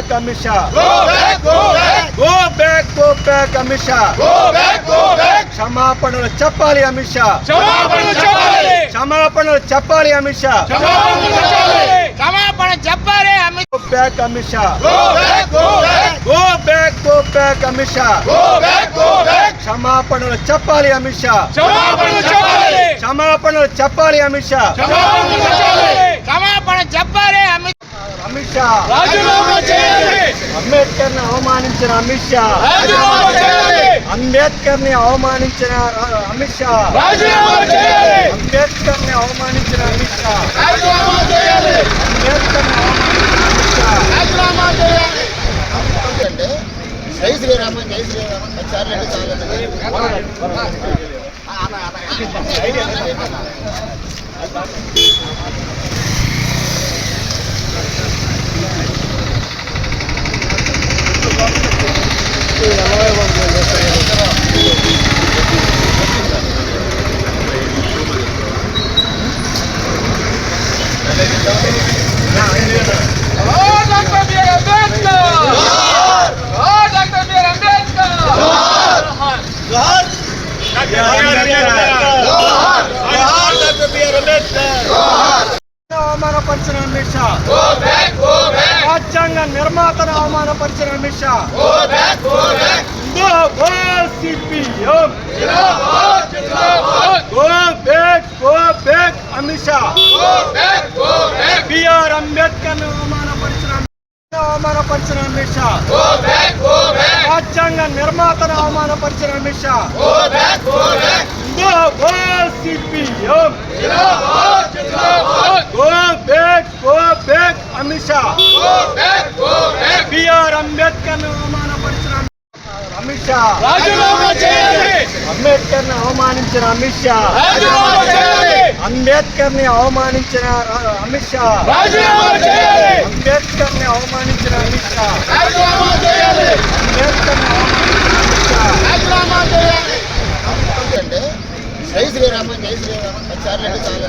Back Amit Shah Go back, go back. Go back go back Amit Shah Go back, go back. క్షమాపణలు చెప్పాలి అమిత్ షా క్షమాపణలు చెప్పాలి. క్షమాపణలు చెప్పాలి అమిత్ షా క్షమాపణలు చెప్పాలి. క్షమాపణ చెప్పాలి Amit go back Amit Shah Go back, go back. Go back go back Amit Shah Go back, go back. క్షమాపణలు చెప్పాలి అమిత్ షా క్షమాపణలు చెప్పాలి. క్షమాపణలు చెప్పాలి అమిత్ షా క్షమాపణలు చెప్పాలి. క్షమాపణ చెప్పాలి అమిత్ అమిత్ షా రాజీనామా చేయాలి. అంబేద్కర్ని అవమానించిన అమిత్ షా రాజీనామా చేయాలి. అంబేద్కర్ని అవమానించిన అమిత్ షా రాజీనామా చేయాలి. అంబేద్కర్ని అవమానించిన అమిత్ షా రాజీనామా చేయాలి. అంబేద్కర్ని అవమానించిన అమిత్ షా రాజీనామా చేయాలి అంటే జై శ్రీరామ జై శ్రీరామ చాలు అవమానపరిచిన Amit Shah Go back, go back. రాజ్యాంగ నిర్మాతను అవమానపరిచిన Amit Shah Go back, go back. జిందాబాద్ సిపిఎం జిందాబాద్, జిందాబాద్. Go back go back Amit Shah B R అంబేద్కర్ను అవమానపరిచిన అవమానపరిచిన అమిత్ షా. రాజ్యాంగ నిర్మాతను అవమానపరిచిన Amit Shah CPM. Go back go back Amit Shah. B R అంబేద్కర్ను అవమానపరిచిన అమిత్ షా. అంబేద్కర్ని అవమానించిన అమిత్ షా. అంబేద్కర్ని అవమానించిన అమిత్ షా రాజీనామా చేయాలి. అంబేద్కర్ని అవమానించిన అమిత్ షా. అంబేద్కర్ని జై శ్రీరామ జై శ్రీరామ పచ్చారు అంటే చాలు